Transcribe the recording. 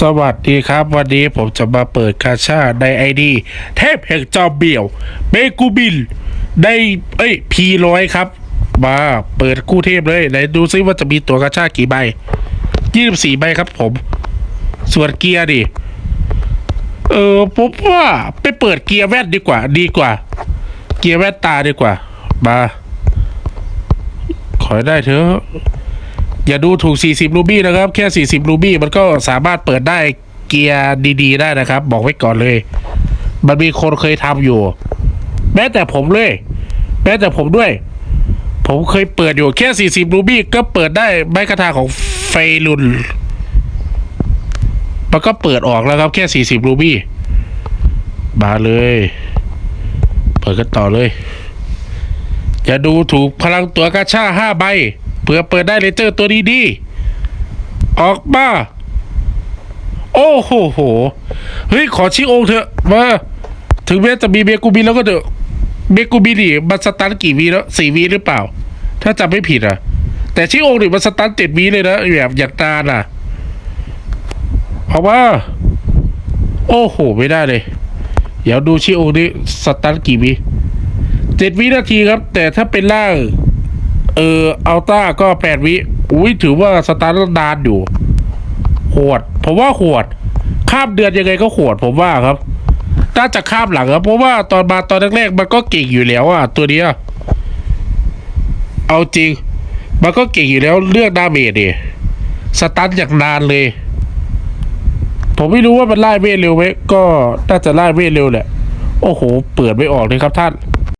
สวัสดีครับ วันนี้ผมจะมาเปิดคาชาในไอดีเทพแห่งจอมเบี่ยวเบกูบินได้เอ้ยพีร้อยครับ มาเปิดกู้เทพเลยไหนดูซิว่าจะมีตัวกาชากี่ใบยี่สิบสี่ใบครับผม ส่วนเกียร์ดิเออผมว่าไปเปิดเกียร์แว่นดีกว่า ดีกว่า เกียร์แว่นตาดีกว่า มา ขอได้เถอะ อย่าดูถูก 40 รูบี้นะครับ แค่ 40 รูบี้มันก็สามารถเปิดได้เกียร์ดี ๆ ได้นะครับ บอกไว้ก่อนเลย มันมีคนเคยทำอยู่ แม้แต่ผมเลย แม้แต่ผมด้วย ผมเคยเปิดอยู่แค่ 40 รูบี้ก็เปิดได้ไม้กระทาของเฟรุนมันก็เปิดออกแล้วครับแค่ 40 รูบี้มาเลย เปิดกันต่อเลย อย่าดูถูกพลังตัวกาชาห้าใบ เพื่อเปิดได้เลเจอร์ตัวดีๆ ออกมาโอ้โหโห เฮ้ย ขอชี้องค์เถอะมาถึงแม้จะมีเบกูบินแล้วก็เถอะเบกูบินนี่มันสตันกี่วีแล้วสี่วีหรือเปล่า ถ้าจำไม่ผิดอะแต่ชี้องค์นี่มันสตันเจ็ดวีเลยนะแบบอย่างตาลอะออกมาโอ้โห ไม่ได้เลย เดี๋ยวดูชี้องค์นี้สตันกี่วีเจ็ดวินาทีครับ แต่ถ้าเป็นล่าง เอออัลต้าก็แปดวิ อุ้ยถือว่าสตาร์ทนานอยู่โหดผมว่าโหดข้ามเดือนยังไงก็โหดผมว่าครับน่าจะข้ามหลังครับเพราะว่าตอนมาตอนแรกๆมันก็เก่งอยู่แล้วอะตัวเนี้ยเอาจริง มันก็เก่งอยู่แล้วเลือกดาเมจดิสตาร์ทอย่างนานเลย ผมไม่รู้ว่ามันไล่เวทเร็วไหมก็น่าจะไล่เวทเร็วแหละ โอ้โห เปิดไม่ออกเลยครับท่าน